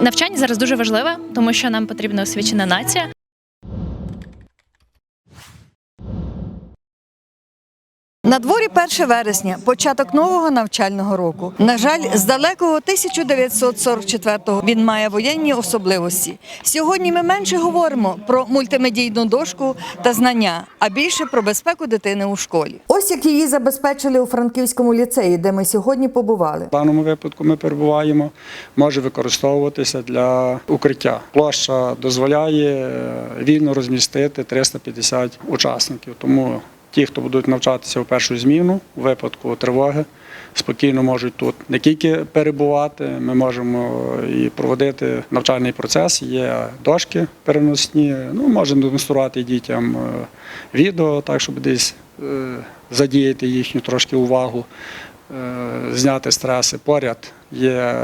Навчання зараз дуже важливе, тому що нам потрібна освічена нація. На дворі 1 вересня, початок нового навчального року. На жаль, з далекого 1944-го він має воєнні особливості. Сьогодні ми менше говоримо про мультимедійну дошку та знання, а більше про безпеку дитини у школі. Ось як її забезпечили у Франківському ліцеї, де ми сьогодні побували. В даному випадку ми перебуваємо, може використовуватися для укриття. Площа дозволяє е, вільно розмістити 350 учасників. Тому ті, хто будуть навчатися у першу зміну, у випадку тривоги, спокійно можуть тут не тільки перебувати, ми можемо і проводити навчальний процес. Є дошки переносні. Ну, можемо демонструвати дітям е, відео, так щоб десь е, задіяти їхню трошки увагу е, зняти стреси. Поряд є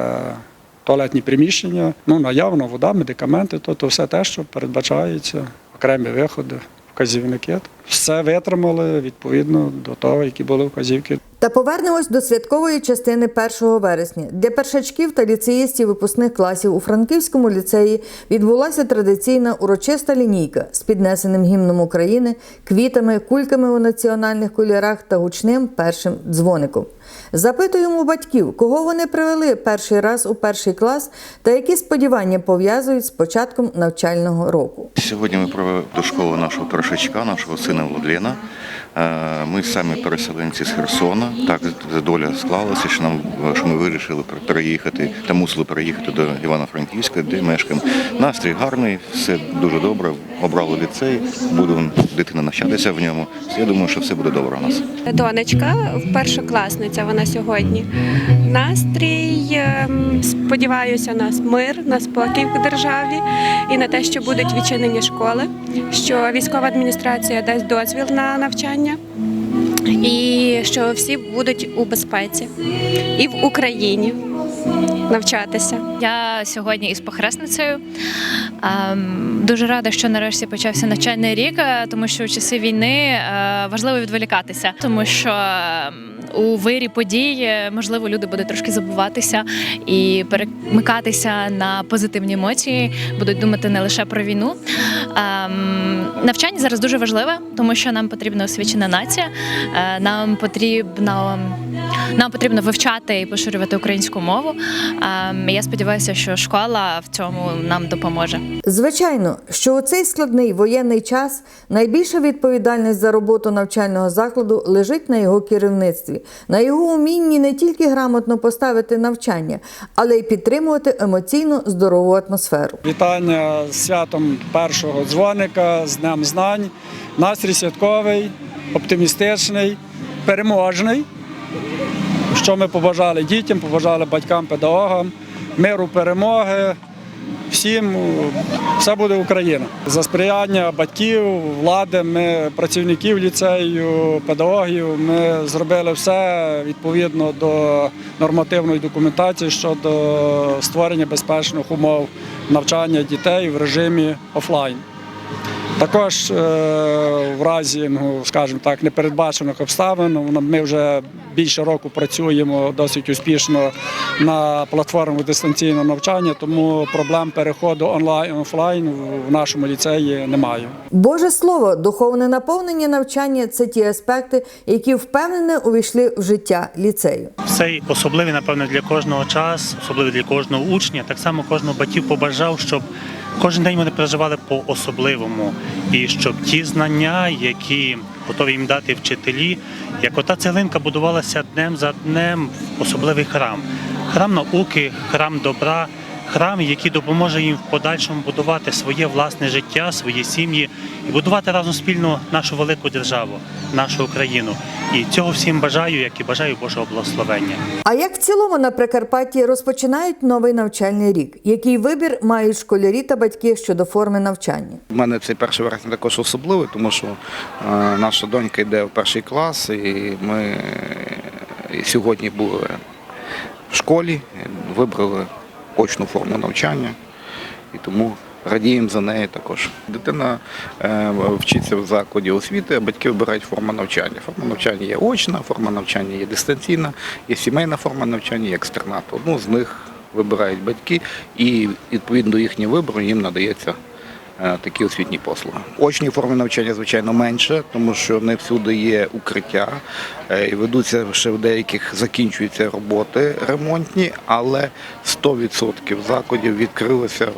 туалетні приміщення, ну, наявно, вода, медикаменти, тобто все те, що передбачається, окремі виходи, вказівники. Все витримали відповідно до того, які були вказівки. Та повернемось до святкової частини 1 вересня. Для першачків та ліцеїстів випускних класів у Франківському ліцеї відбулася традиційна урочиста лінійка з піднесеним гімном України, квітами, кульками у національних кольорах та гучним першим дзвоником. Запитуємо батьків, кого вони привели перший раз у перший клас та які сподівання пов'язують з початком навчального року. Сьогодні ми провели до школи нашого першачка, нашого сина Владлена. Е, Ми самі переселенці з Херсона. Так доля склалася, що нам що ми вирішили переїхати та мусили переїхати до Івано-Франківська, де мешкаємо. Настрій гарний, все дуже добре. Обрали ліцей, буде дитина навчатися в ньому. Я думаю, що все буде добре у нас. Донечка, першокласниця вона сьогодні. Настрій, ем, сподіваюся, на мир, на спокій в державі і на те, що будуть відчинені школи, що військова адміністрація дасть дозвіл на навчання. І що всі будуть у безпеці і в Україні навчатися. Я сьогодні із похресницею. Ем, Дуже рада, що нарешті почався навчальний рік, е, тому що у часи війни е, важливо відволікатися, тому що ем, у вирі подій е, можливо люди будуть трошки забуватися і перемикатися на позитивні емоції, будуть думати не лише про війну. Навчання зараз дуже важливе, тому що нам потрібна освічена нація. Е, Нам потрібно нам потрібно вивчати і поширювати українську мову. Ем, Я сподіваюся, що школа в цьому нам допоможе. Звичайно, що у цей складний воєнний час найбільша відповідальність за роботу навчального закладу лежить на його керівництві, на його умінні не тільки грамотно поставити навчання, але й підтримувати емоційно здорову атмосферу. Вітання з святом першого дзвоника, з Днем знань. Настрій святковий, оптимістичний, переможний. Що ми побажали дітям, побажали батькам, педагогам, миру, перемоги. Всім все буде Україна. За сприяння батьків, влади, ми працівників ліцею, педагогів. Ми зробили все відповідно до нормативної документації щодо створення безпечних умов навчання дітей в режимі офлайн. Також е, в разі, ну скажімо так, непередбачених обставин ну, ми вже більше року працюємо досить успішно на платформах дистанційного навчання, тому проблем переходу онлайн-офлайн в нашому ліцеї немає. Боже слово, духовне наповнення навчання це ті аспекти, які впевнено увійшли в життя ліцею. Цей особливий, напевно, для кожного час, особливий для кожного учня. Так само кожного батьків побажав, щоб кожен день вони переживали по-особливому, і щоб ті знання, які готові їм дати вчителі, як ота цеглинка будувалася днем за днем в особливий храм. Храм науки, храм добра, храм, який допоможе їм в подальшому будувати своє власне життя, свої сім'ї і будувати разом спільно нашу велику державу, нашу Україну. І цього всім бажаю, як і бажаю Божого благословення. А як в цілому на Прикарпатті розпочинають новий навчальний рік? Який вибір мають школярі та батьки щодо форми навчання? У мене цей перший вересня також особливий, тому що е, наша донька йде в перший клас, і ми сьогодні були в школі, вибрали очну форму навчання, і тому радіємо за неї також. Дитина е, вчиться в закладі освіти, а батьки обирають форму навчання. Форма навчання є очна, форма навчання є дистанційна, є сімейна форма навчання, є екстернат. Одну з них вибирають батьки, і відповідно до їхнього вибору їм надається такі освітні послуги. Очні форми навчання, звичайно, менше, тому що не всюди є укриття, е, і ведуться ще в деяких закінчуються роботи ремонтні, але 100% закладів відкрилося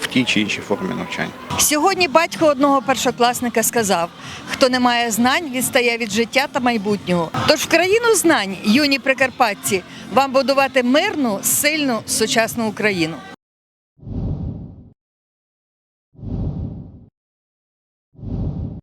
в тій чи іншій формі навчання. Сьогодні батько одного першокласника сказав: хто не має знань, відстає від життя та майбутнього. Тож в країну знань, юні прикарпатці, вам будувати мирну, сильну, сучасну Україну.